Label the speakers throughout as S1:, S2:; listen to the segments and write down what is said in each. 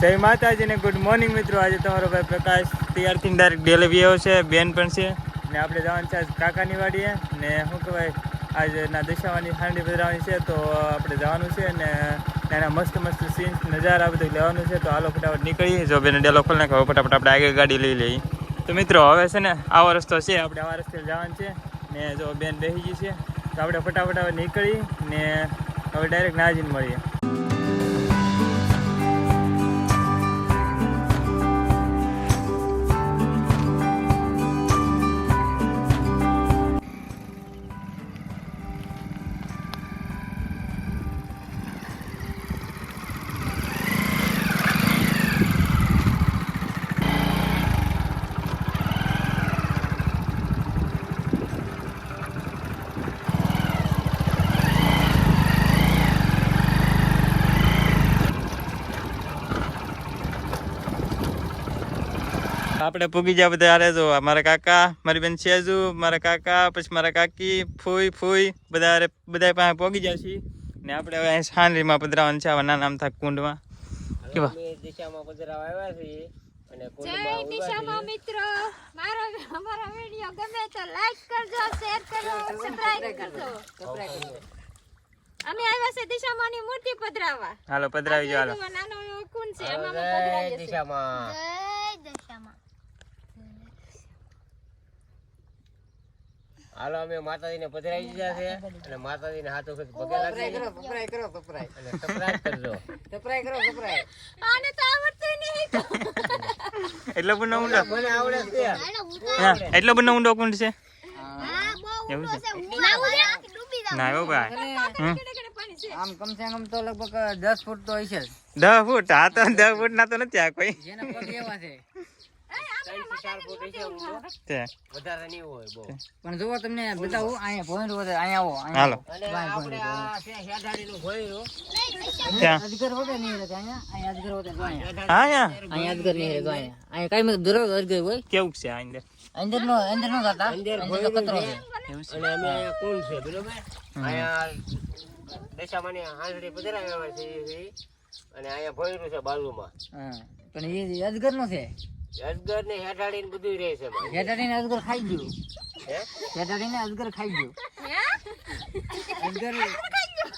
S1: જય માતાજી ને ગુડ મોર્નિંગ મિત્રો. આજે તમારો ભાઈ પ્રકાશ તૈયારથી ડાયરેક્ટ ડેલી આવ્યો છે, બેન પણ છે. ને આપણે જવાનું છે કાકાની વાડીએ. ને શું કહેવાય, આજના દશાવાની હાંડી બદલાવાની છે, તો આપણે જવાનું છે ને એના મસ્ત મસ્ત સીન્સ નજારા બધું લેવાનું છે. તો હાલો ફટાફટ નીકળીએ. જો બેન ડેલો ખોલ નાખો ફટાફટ આપણે આગળ ગાડી લઈ લઈએ. તો મિત્રો, હવે છે ને આવો રસ્તો છે. આપણે આવા રસ્તે જવાનું છે. ને જો બેન બેસી ગઈ છે, તો આપણે ફટાફટ હવે નીકળી ને હવે ડાયરેક્ટ નાજીને મળીએ. આપણે પૂગી ગયા બધા હારે જો. મારા કાકા મારી બેન શેજુ મારા કાકા પછી મારા કાકી ફૂઈ ફૂઈ બધા હારે બધા પાસે પોગી ગયા છીએ. ને આપણે હવે સાંજમાં પધરાવાનું છે આવા નાના આમથા કુંડમાં. કેવા?
S2: દિશામાં પધરાવા આવ્યા છીએ
S3: જય દિશામાં મિત્રો. મારો અમારો વિડિયો ગમે તો લાઈક કરજો શેર કરો સબસ્ક્રાઇબ કરજો. અમે આવ્યા છે મૂર્તિ પધરાવવા.
S1: હાલો પધરાવી જાઓ હાલો.
S3: નાનો કુંડ છે એમાં અમે
S2: જય દિશામાં.
S3: જય દિશામાં.
S2: હાલો અમે માતાજીને પધરાવી દીધા છે અને માતાજીને હાથો ખુદ પગે લાગી અને સપરાય કરજો.
S3: આને તો આવડતું નહીં.
S1: એટલો બધો ઊંડો.
S2: મને આવડે છે
S1: હા એટલો બધો ઊંડો કોણ છે?
S3: હા બહુ
S1: ઊંડો છે.
S3: ડૂબી જાવ
S1: ના એવું ભાઈ. હમ.
S3: કેડે કેડે પાણી છે.
S4: આમ કમ સે કમ તો લગભગ દસ ફૂટ તો હશે જ.
S1: દસ ફૂટ? હા તો દસ ફૂટ ના તો નથી આ કોઈ.
S4: જેના પગ એવા છે.
S2: વધારે નહીં હોય બહુ.
S4: પણ જુઓ તમને બતાવું અહીંયા ભોંયરું વધે અહીંયા આવો
S1: હાલો.
S2: અને આપણે આ છે હેડાડીનું
S4: અજગર વધે નહીં રહે અહીંયા અહીંયા અજગર વધે અહીંયા. અહીંયા? અજગર નહીં રહે અહીંયા. અહીંયા કાંઈ મેં અજગર હોય?
S1: કેવું છે આ અંદર?
S4: અંદર નો અંદર નો થતા
S2: અંદર
S4: અંદર તો છે?
S2: અને અમે અહીંયા કુંડ છે બરોબર? અહીંયા દશામાની હાંસડી પધરાવ્યા છે અને અહીંયા ભોંયરું છે બાજુમાં
S4: પણ એ અજગર નો છે.
S2: અજગર ને હેઠાડીને બધું રહે છે
S4: અજગર ખાઈ ગયું.
S2: હે?
S4: હેટાડીને અજગર ખાઈ ગયું. અજગર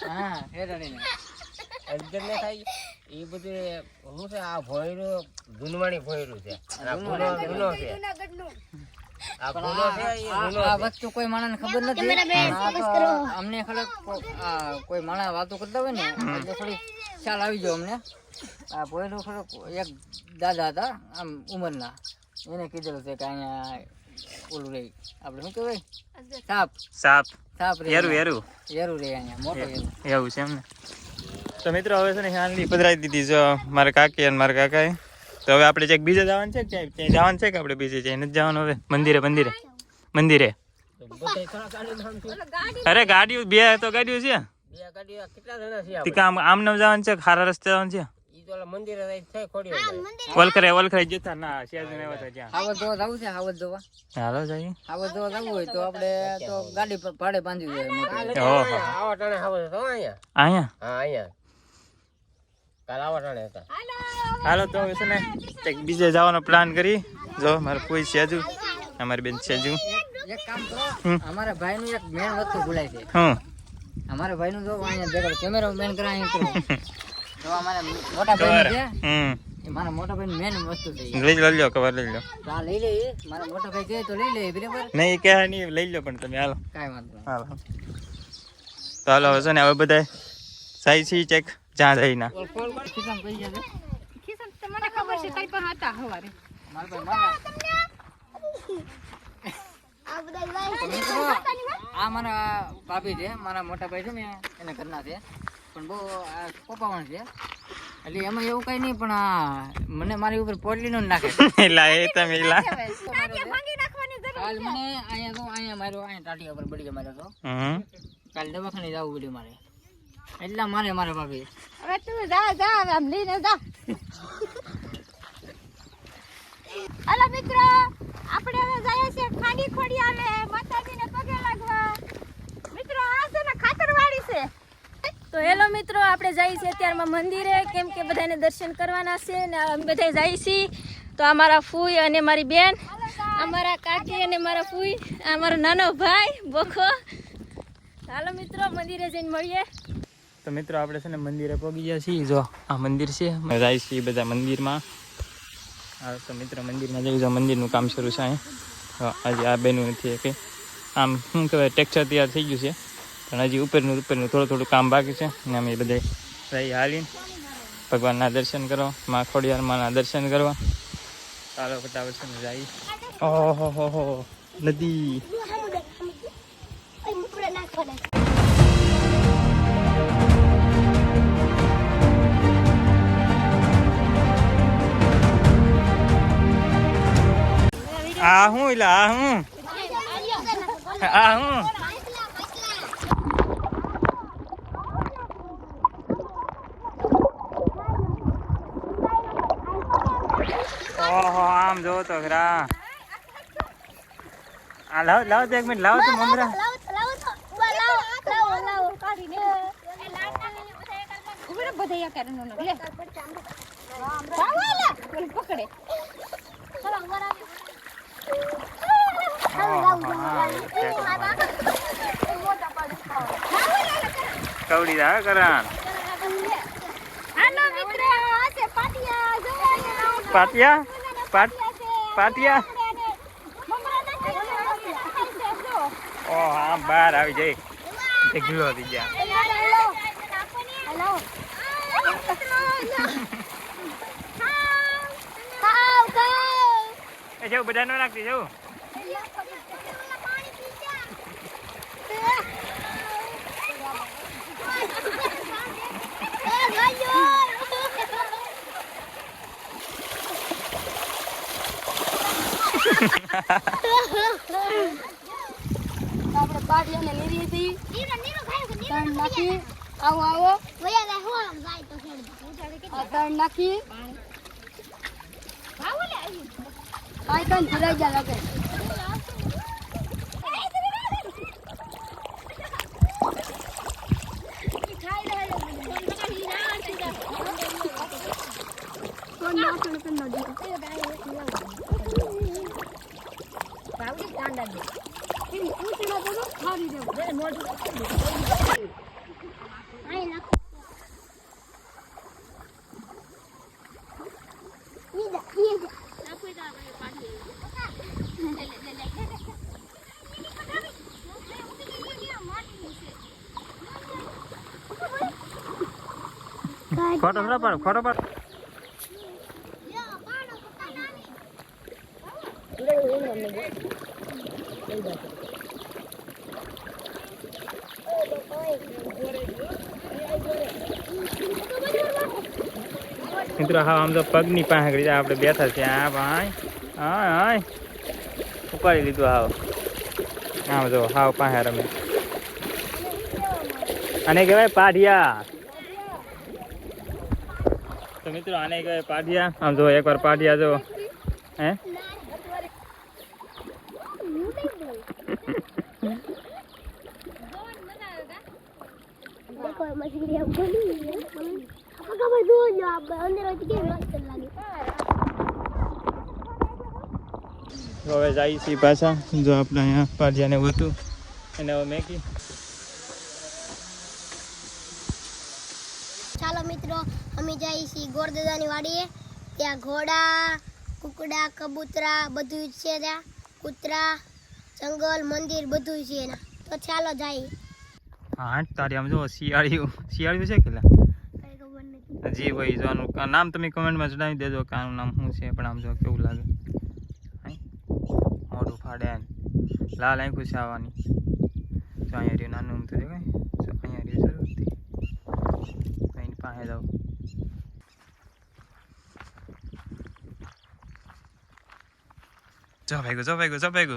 S4: હા હેટાડીને
S2: અજગર ને થાય એ બધું શું છે આ ભોંયરું ધૂનવાણી ભોંયરું છે. આ ગુનો ગુનો છે. આ
S4: વસ્તુ કોઈ માણસને ખબર નથી. અમને ખાલી આ કોઈ માણસ વાતો કરતા હોય ને એટલે થોડી ખ્યાલ આવી ગયો અમને. આ પોઈનું ખરો એક દાદા હતા આમ ઉંમરના. એને કીધેલું છે કે અહીંયા ઓલું રહી. આપણે શું કહેવાય? સાપ.
S1: સાપ.
S4: સાપ રે
S1: હેરું હેરું.
S4: હેરું રે અહીંયા મોટો
S1: એવું છે એમને તો મિત્રો હવે છે ને હાલની પધરાવી દીધી જો મારા કાકી અને મારા કાકાએ. તો હવે આપણે ચેક બીજે જવાનું છે કે ત્યાં જવાનું છે કે આપણે બીજે જઈને જ જવાનું હવે? મંદિરે મંદિરે. મંદિરે. અરે ગાડીઓ બે તો ગાડીઓ છે.
S2: છે
S1: આમ નામ જવાનું છે કે ખારા રસ્તે જવાનું છે?
S2: ઓલા મંદિરે જાય છે ખોડીઓ
S1: વલખરે વલખરે જતા ના શેર ને એવા તો જ્યાં.
S4: જોવા જવું છે હાવત જોવા.
S1: હાલો જઈએ.
S4: હાવત જોવા જવું હોય તો આપણે તો ગાડી પર ભાડે બાંધવી જોઈએ મોટી.
S1: ઓહો.
S2: આવા ટાણે હાવ હતો અહીંયા.
S1: અહીંયા?
S2: હા અહીંયા. કાલ આવા ટાણે હતા.
S1: હાલો. તો હવે છે ને કંઈક બીજે જવાનો પ્લાન કરી. જો મારે કોઈ સેજુ અમારી બેન સેજુ
S4: એક કામ કરો. અમારા ભાઈનું એક મેન વસ્તુ ભૂલાય છે.
S1: હું
S4: અમારા ભાઈનું જો અહીંયા દેખાડો કેમેરો મેન કરે. અહીંયા તો અમારા મોટા ભાઈ છે
S1: હમ.
S4: એ મારા મોટા ભાઈ મેન વસ્તુ છે.
S1: લઈ લો કવર લઈ લો.
S4: તો લઈ લઈએ. મારા મોટા ભાઈ કહે તો લઈ લે બરાબર?
S1: નહીં કહે નહીં લઈ લો પણ તમે હાલો.
S4: કાંઈ વાંધો
S1: હાલો. તો હાલો હવે છે ને હવે બધા સાઈ સી ચેક જ્યાં
S3: જઈ ના ખબર છે કઈ પર હતા હવારે.
S4: મારા ભાઈ મારા. આ મારા ભાભી છે મારા મોટા ભાઈ છે ને એના ઘરના છે. પણ બહુ આ કોપાવણ છે. એટલે એમાં એવું કઈ નહીં પણ આ મને મારી ઉપર પોટલી નો નાખે.
S1: એલા એ તમે એલા
S3: નાખવાની
S4: કાલ મને અહીંયા તો અહીંયા મારો અહીંયા ટાટિયા પર બળી મારે તો
S1: હમ.
S4: કાલ દવાખાને જવું પડ્યું મારે. એટલા મારે મારા ભાભી.
S3: હવે તું જા જા હવે આમ લઈને જા. હલો મિત્રો આપણે હવે જઈએ છીએ ખાંડી ખોડી આવે માતાજીને પગે લાગવા. મિત્રો આ છે ને ખાતરવાડી છે. તો હેલો મિત્રો, આપણે જઈએ છીએ અત્યારમાં મંદિરે. કેમ કે બધાને દર્શન કરવાના છે ને અમે બધા જઈએ છીએ. તો આ મારા ફૂઈ અને મારી બેન અમારા કાકી અને મારા ફૂઈ, આ મારો નાનો ભાઈ, બોખો. હાલો મિત્રો, મંદિરે જઈને મળીએ.
S1: તો મિત્રો, આપણે છે ને મંદિરે પહોંચી ગયા છીએ. જો, આ મંદિર છે. જાય છીએ બધા મંદિરમાં. હા, તો મિત્રો, મંદિરમાં જઈ મંદિરનું કામ શરૂ છે આજે આ બેનું નથી કે આમ, શું કહેવાય ટેક્ચર તૈયાર થઈ ગયું છે. પણ હજી ઉપરનું ઉપરનું થોડું થોડું કામ બાકી છે. અને અમે બધા રહી હાલીને. ભગવાનના દર્શન કરવા મા ખોડિયાર માના દર્શન કરવા. ચાલો ફટાફટ છે ને જાય ઓહો નદી. આ હું એટલે આ હું? આ હું? આમ જો તો ખરા. આ લાવ લાવ તો એક મિનિટ લાવ તો મમરા. કવડી
S3: જોવા
S1: પાટિયા? પાટ પાટિયા. ઓહ હા બહાર આવી જાય ઢગલો થઈ ગયા. એ જવું બધા નો નાખતી જવું
S3: પાટિયાને લીધી હતી. તણ નાખી. આવો આવો. તણ નાખી. ત્રણ ભરાઈ જા લાગે.
S1: ખોટો ખરા પણ ખોટો પાડો. મિત્રો, હા, આમ તો પગની પાસે આગળ આપણે બેઠા છીએ. આ ભાઈ. હા હા. ઉપાડી લીધું હાવ. આમ જો, હાવ પાસે રમે. આને કહેવાય પાઢિયા. તો મિત્રો, આને કહેવાય પાઢિયા. આમ જો, એકવાર પાઢિયા જો. હે? તો હવે જાય છે પાછા. જો આપણે અહીંયા પાઢિયાને હતું એને હવે મેકી
S5: ચાલો મિત્રો અમે જઈએ છીએ ગોરદાદાની વાડીએ. ત્યાં ઘોડા કુકડા કબૂતરા બધું જ છે ત્યાં. કૂતરા જંગલ મંદિર બધું છે એના. તો ચાલો જઈએ.
S1: હા તારી આમ જો શિયાળિયું શિયાળિયું છે કેટલા
S5: હજી
S1: જી ભાઈ જો આનું નામ તમે કમેન્ટમાં જણાવી દેજો કે આનું નામ શું છે પણ આમ જો કેવું લાગે. મોઢું ફાડે લાલ આંખું છે આવવાની. જો અહીંયા રહ્યું નાનું અમથું દેખાય. જો અહીંયા રહ્યું જરૂરથી એની પાસે જાઉં જો ભાઈ જો ભાઈ જો ભાઈ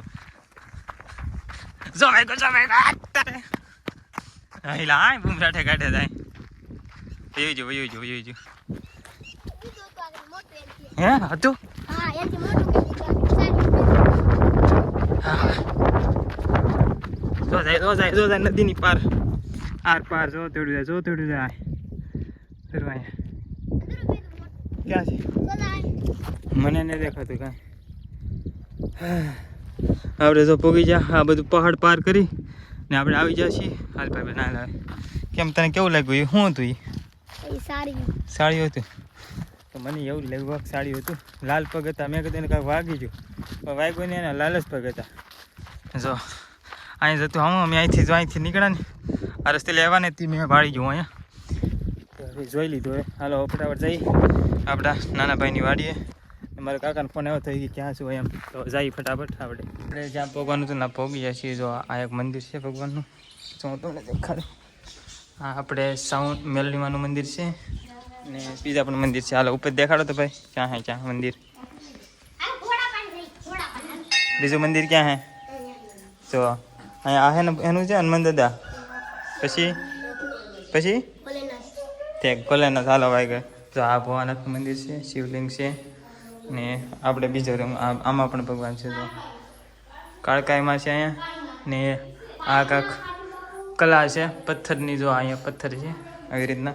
S1: જો ભાઈ જો ભાઈ અહીં લાય બુમરાઠે કાઢે જાય. વયું જો વયું જો વયું જો હે, હતું?
S5: હા.
S1: જો જાય જો જાય જો જાય, નદીની પાર. આર પાર, જો તેડું જાય, જો તેડું જાય. ફેરવા અહીંયા ક્યાં છે? મને નહીં દેખાતું કાંઈ. આપણે જો પોગી જા. આ બધું પહાડ પાર કરી. ને આપણે આવી જાશી હાલ ભાઈ ના લાવે કેમ તને કેવું લાગ્યું? એ શું હતું
S5: એ?
S1: સાડી. હતું. તો મને એવું લાગ્યું કે સાડી હતું. લાલ પગ હતા. મેં કીધું એને કાંઈક વાગી ગયું. પણ વાગ્યું ને એના લાલ જ પગ હતા. જો અહીં જતું હું અમે અહીંથી જો અહીંથી નીકળ્યા ને. આ રસ્તે લેવા ને તે. મેં વાળી ગયું અહીંયા. જોઈ લીધું હવે. હાલો ફટાફટ જઈ આપણા નાના ભાઈની વાડીએ. મારા કાકાનો ફોન આવ્યો થઈ ગયો ક્યાં છું એમ. તો જાય ફટાફટ આપણે આપણે જ્યાં પોગવાનું હતું ના જાય છીએ. જો આ એક મંદિર છે ભગવાનનું. જો હું તમને દેખાડું. આ આપણે સાઉન્ડ મેલડીમાનું મંદિર છે. ને બીજા પણ મંદિર છે. હાલો ઉપર દેખાડો તો ભાઈ ક્યાં હે ક્યાં મંદિર? બીજું મંદિર ક્યાં હે? તો અહીંયા આ હે ને એનું છે હનુમાન દાદા? પછી? પછી? તે ભોલેનાથ. ચાલો ભાઈ ગયો તો આ ભવાનાથ મંદિર છે શિવલિંગ છે. ને આપણે બીજો રૂમ આમાં પણ ભગવાન છે તો. કાળકાઈમાં છે અહીંયા. ને આ કાંક કલા છે પથ્થરની જો અહીંયા પથ્થર છે આવી રીતના.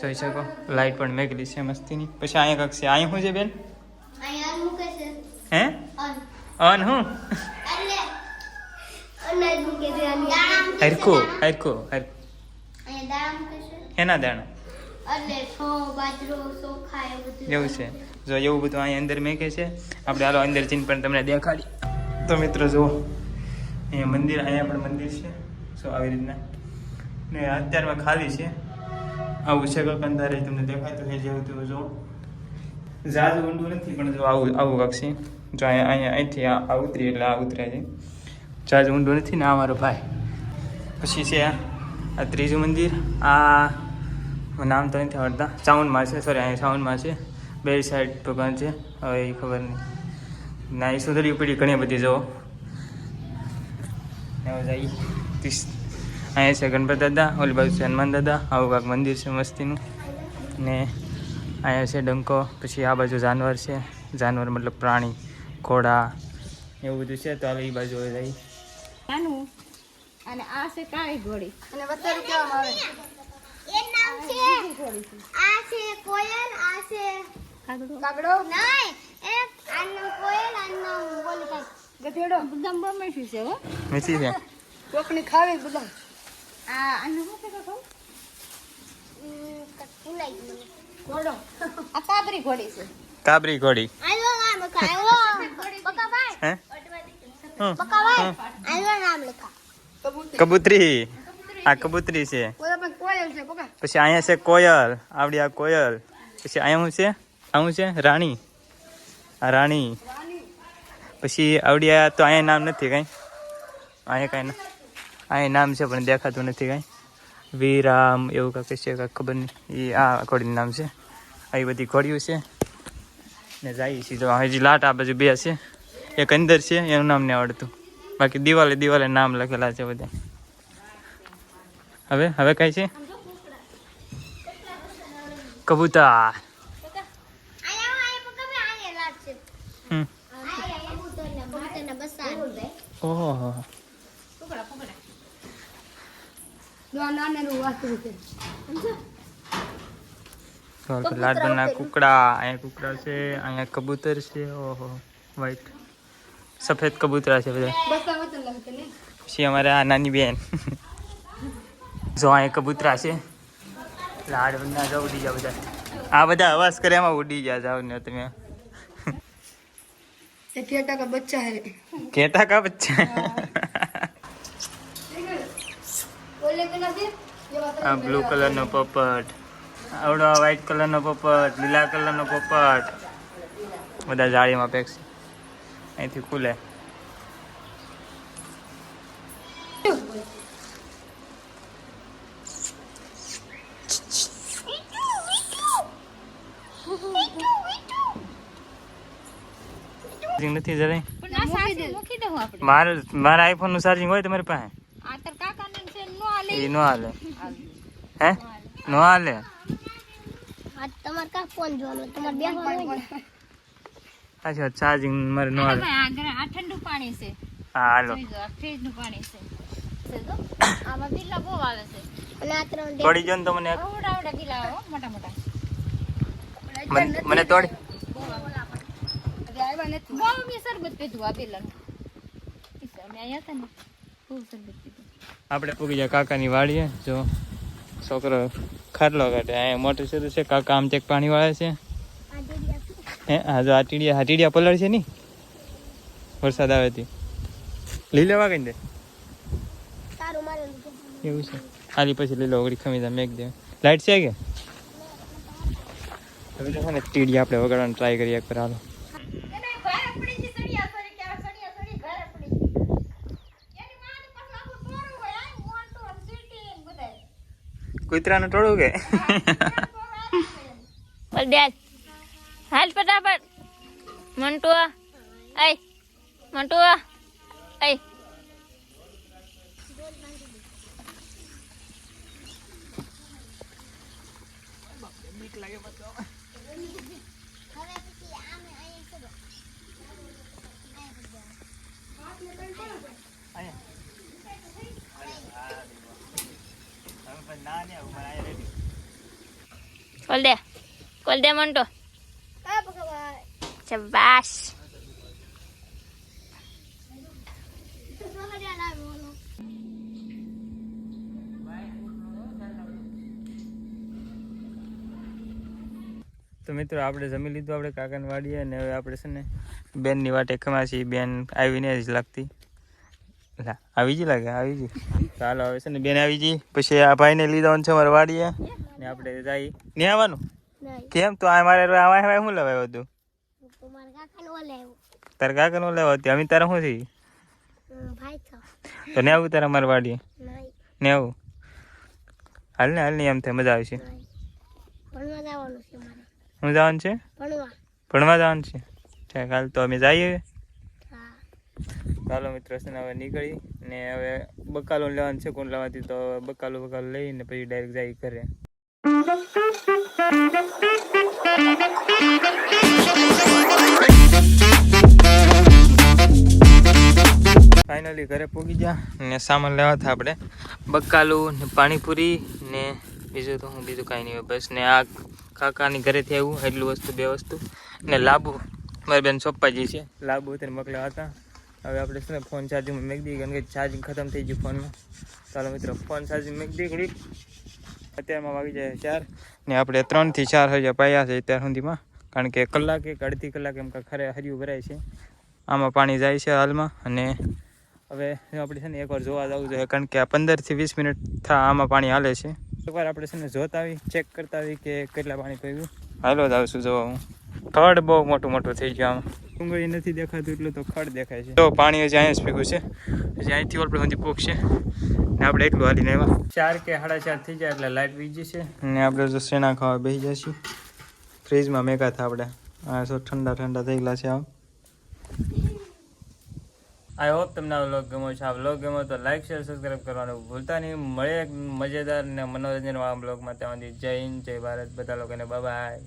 S1: જોઈ શકો લાઈટ પણ મેકેલી છે મસ્તીની. પછી અહીંયા કાંક છે અહીંયા શું છે બેન? હે
S5: અન.
S1: હું?
S5: દાણા મૂકે છે
S1: એના દાણા? એવું છે. જો એવું બધું અહીંયા અંદર મેકે છે. આપણે હાલો અંદર જઈને પણ તમને દેખાડી. તો મિત્રો જુઓ, અહીંયા મંદિર, અહીંયા પણ મંદિર છે. સો આવી રીતના. ને અત્યારમાં ખાલી છે. આવું છે કંધારે તમને દેખાતું એ જેવું તેવું જુઓ. ઝાઝ ઊંડું નથી, પણ જો આવું આવું કાંક છે. જો અહીંયા અહીંયા, અહીંથી આ ઉતરી, એટલે આ ઉતર્યા છે. ઝાઝ ઊંડું નથી ને આ મારો ભાઈ. પછી છે આ ત્રીજું મંદિર. આ, નામ તો નથી આવડતા. સાઉન્ડમાં છે સોરી અહીંયા સાઉન્ડમાં છે. બે સાઈડ ભગવાન છે. હવે એ ખબર નહીં. ના એ સુધરી પડી ઘણી બધી જો જઈ અહીંયા છે ગણપત દાદા ઓલી બાજુ છે હનુમાન દાદા આવું કાંક મંદિર છે મસ્તીનું. ને અહીંયા છે ડંકો પછી આ બાજુ જાનવર છે. જાનવર મતલબ પ્રાણી ઘોડા એવું બધું છે. તો હવે એ બાજુ હવે જઈ
S3: અને આ છે કાળી ઘોડી.
S5: અને વતન કહેવામાં આવે. એ નામ છે આ છે કોયલ આ છે
S3: કાગડો
S5: કાગડો નહીં. એ આનું કોયલ આનું નામ બોલી
S3: ગધેડો. બદામ બમેઠું છે હો.
S1: મીઠી છે
S5: કોકની ખાવે બદામ.
S3: આ આનું શું કે કહું
S5: ભૂલાઈ
S3: ઘોડો. આ કાબરી ઘોડી છે.
S1: કાબરી
S5: નામ
S1: હે?
S5: નામ લખા.
S1: કબૂતરી. આ કબૂતરી છે.
S5: બોલો પણ કોયલ છે બકા
S1: પછી અહીંયા છે કોયલ. આવડી આ કોયલ. પછી અહીંયા શું છે? શું છે? રાણી. આ રાણી. પછી આવડિયા તો અહીંયા નામ નથી કાંઈ. અહીંયા કાંઈ અહીંયા નામ છે પણ દેખાતું નથી કાંઈ. વિરામ એવું કાંઈક છે કાંઈક ખબર નહીં. એ આ ઘોડીનું નામ છે. આ બધી ઘોડીઓ છે. ને જાય સીધો હજી લાટ આ બાજુ બે છે. એક અંદર છે, એનું નામ નહીં આવડતું. બાકી દિવાલે દિવાલે નામ લખેલા છે બધા. હવે હવે કઈ છે? કબૂતર
S5: આયા આયા બકાભાઈ આયા લાટ છે
S1: હમ
S5: આયા કબૂતરના કબૂતરના બસા
S1: ઓહો. લાડબના કુકડા અહીંયા કુકડા છે અહીંયા કબૂતર છે ઓહો વ્હાઈટ સફેદ કબૂતરા છે બધા. પછી અમારે આ નાની બેન. જો અહીંયા કબૂતરા છે. લાડબના જાવ ઉડી જાય બધા. આ બધા અવાજ કરે એમાં ઉડી ગયા જાવ ને તમે.
S5: હે.
S1: કેટા કા બચ્ચા?
S5: બોલે કે નથી
S1: આ બ્લુ કલરનો પોપટ. આવડો વ્હાઈટ કલરનો પોપટ લીલા કલરનો પોપટ. બધા જાળીમાં પેક છે. અહીંથી ખુલે. ચાર્જિંગ નથી જરાય.
S3: પણ આ સાસુ મૂકી દઉં આપણે.
S1: મારે મારા આઈફોનનું ચાર્જિંગ હોય તમારી પાસે?
S3: આ તાર કાકાને છે નો આલે
S1: એ નો હાલે. હે? નો હાલે?
S5: આ તમાર કા ફોન જોવાનો? તમાર બેહવાનું હોય ને?
S1: અચ્છા ચાર્જિંગ મારે નો હાલે.
S3: આ ઠંડુ પાણી છે.
S1: હા હાલો.
S3: જોઈ જો આ ફ્રીજનું પાણી છે. છે આમાં બિલ્લા બહુ આવે છે.
S5: અને આ ત્રણ ડે-
S1: તોડી જો ને તો મને મને- મને
S3: ને. પીધું.
S1: આપણે પૂગી જાય કાકાની વાડીએ, જો છોકરો ખાટલો કાઢે. અહીંયા મોટર શરૂ છે, કાકા આમ ચેક પાણી વાળે છે. હે હા જો આ ટીડિયા પલળ છે ની? વરસાદ આવે તે.
S5: તારું મારે લીધું.
S1: એવું છે. ખાલી પછી લીલો લો ખમી જા મેક દે. લાઈટ છે કે? હવે ને ટીડી આપણે વગાડવાનો ટ્રાય કરીએ એક પર હાલો. કૂતરાનું ટોળું કે?
S3: હાલ ફટાફટ. મંટુઆ આય. મંટુઆ આય. કોલ દે કોલ દે મંટો શાબાશ.
S5: તો
S1: મિત્રો, આપણે જમી લીધું, આપણે કાકાની વાડીએ, અને હવે આપણે છે ને બેનની વાટે ખમાસી બેન આવીને જ લાગતી. લા આવી જી લાગે આવી જી. ચાલો હવે છે ને બેન આવી જી. પછી આ ભાઈને લીધો છે મારા વાડીએ. ને આપણે જઈ ને આવવાનું? કેમ? તો આ મારે આવા હવે શું લેવાય હતું તાર કાકા નો લેવા હતી અમે તારા શું થઈ તો. ને આવું તારા મારા વાડીએ? ને આવું? હાલ ને હાલ ને એમ થાય મજા આવશે
S5: શું જવાનું છે
S1: હું જવાનું છે?
S5: ભણવા.
S1: જવાનું છે? હાલ તો અમે જઈએ. ચાલો મિત્રો, છે ને હવે નીકળી ને હવે બકાલો લેવાનું છે, કોણ લેવાથી તો બકાલો બકાલો લઈને પછી ડાયરેક્ટ જાય ઘરે. ફાઇનલી ઘરે પૂગી ગયા ને સામાન લેવા હતા આપણે. બકાલું ને પાણીપુરી ને બીજું તો હું બીજું કાંઈ નહીં હોય, બસ ને આ કાકાની ઘરેથી આવ્યું એટલું વસ્તુ, બે વસ્તુ. ને લાબુ, મારી બેન સોપાજી છે. લાબુ તેને મોકલ્યા હતા. હવે આપણે છે ને ફોન ચાર્જિંગમાં મેક દઈએ કારણ કે ચાર્જિંગ ખતમ થઈ ગયું ફોનમાં ચાલો મિત્રો ફોન ચાર્જિંગ મેક દઈએ ઘડી અત્યારમાં વાગી જાય ચાર. ને આપણે ત્રણથી ચાર હજાર પાયા છે અત્યાર સુધીમાં, કારણ કે કલાક એક, અડધી કલાક એમ ખરે હર્યું ભરાય છે. આમાં પાણી જાય છે હાલમાં, અને હવે આપણે છે ને એકવાર જોવા જવું જોઈએ કારણ કે આ પંદરથી વીસ મિનિટ થા આમાં પાણી હાલે છે. એકવાર આપણે છે ને જોતા આવી ચેક કરતા આવી કે કેટલા પાણી પડ્યું હાલો જ આવશું જોવા હું. થર્ડ બહુ મોટું મોટું થઈ ગયું આમાં. ડુંગળી નથી દેખાતું એટલું તો ખડ દેખાય છે. તો પાણી હજી અહીંયા જ ભેગું છે. હજી અહીંથી ઓલ સુધી પોકશે ને આપણે એટલું હાલીને આવ્યા. ચાર કે સાડા ચાર થઈ જાય એટલે લાઇટ વીજી છે. ને આપણે જો સેના ખાવા બેસી જઈશું. ફ્રીજમાં મેકા થા આપણે આ સો ઠંડા ઠંડા થઈ ગયા છે આમ. આઈ હોપ તમને આ વ્લોગ ગમો છે. આ વ્લોગ ગમો તો લાઈક શેર સબસ્ક્રાઈબ કરવાનું ભૂલતા નહીં. મળે મજેદાર ને મનોરંજન વાળા બ્લોગમાં ત્યાં જય હિન્દ જય ભારત. બધા લોકોને બાય